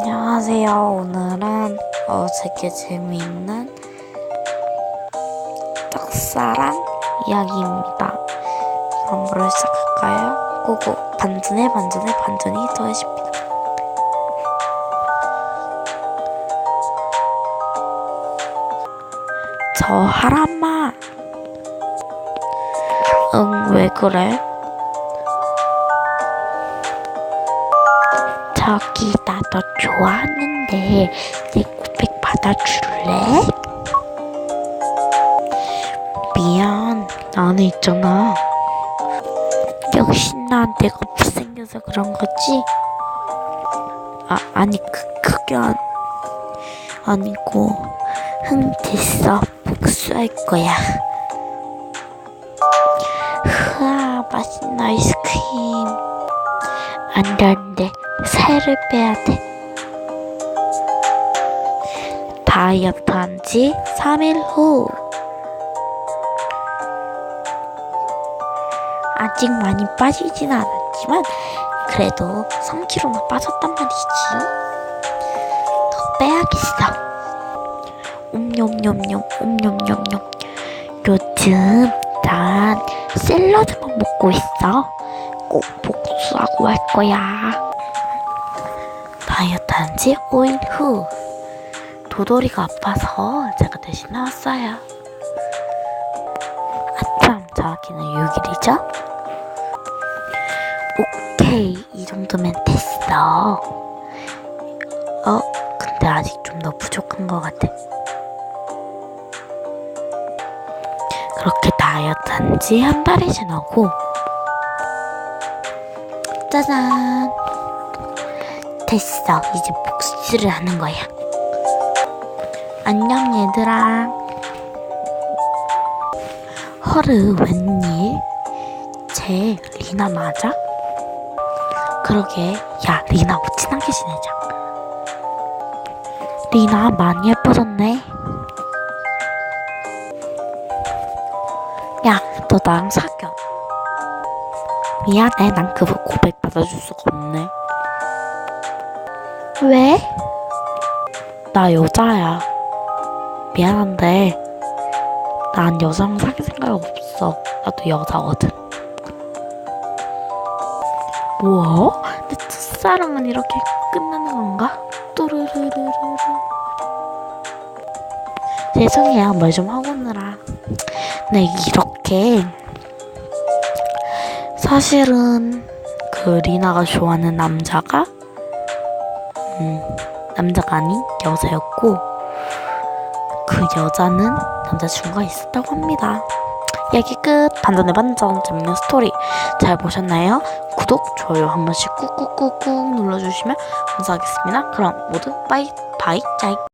안녕하세요. 오늘은 어, 되게 재미있는 짝사랑 이야기입니다. 그럼 바로 시작할까요? 고고 반전에 반전에 반전이 더해집니다. 저 하람아. 응, 왜 그래? 저기 나. 너 좋아하는데 내 고백 받아줄래? 미안. 나는 있잖아. 역시 난 내가 못생겨서 그런 거지? 아 아니 그, 그게 아니, 아니고. 흥 됐어. 복수할 거야. 흐아 맛있는 아이스크림. 안돼 안돼 살을 빼야 돼. 다이어트 한 지 3일 후. 아직 많이 빠지진 않았지만 그래도 3kg나 빠졌단 말이지 더 빼야겠어. 옴뇸뇸뇸 옴뇸뇸뇸 요즘 난 샐러드만 먹고 있어. 꼭 복수하고 할 거야. 다이어트 한 지 5일 후 도돌이가 아파서 제가 대신 나왔어요. 아참 정확히는 6일이죠? 오케이 이 정도면 됐어. 어 근데 아직 좀 더 부족한 것 같아. 그렇게 다이어트 한지 한 달이 지나고 짜잔. 됐어. 이제 복수를 하는 거야. 안녕, 얘들아. 허르, 웬일? 쟤 리나 맞아? 그러게. 야, 리나 옷 친하게 지내자. 리나 많이 예뻐졌네. 야, 너 나랑 사겨. 미안해, 난그 고백 받아줄 수가 없네. 왜? 나 여자야. 미안한데, 난 여자랑 사귈 생각 없어. 나도 여자거든. 뭐? 내 첫사랑은 이렇게 끝나는 건가? 또르르르르르. 죄송해요, 말 좀 하고 오느라. 네, 이렇게 사실은 그 리나가 좋아하는 남자가 음, 남자가 아닌 여자였고 그 여자는 남자친구가 있었다고 합니다. 얘기 끝. 반전의 반전 재밌는 스토리 잘 보셨나요? 구독, 좋아요 한 번씩 꾹꾹꾹꾹 눌러주시면 감사하겠습니다. 그럼 모두 빠이 바이 짜이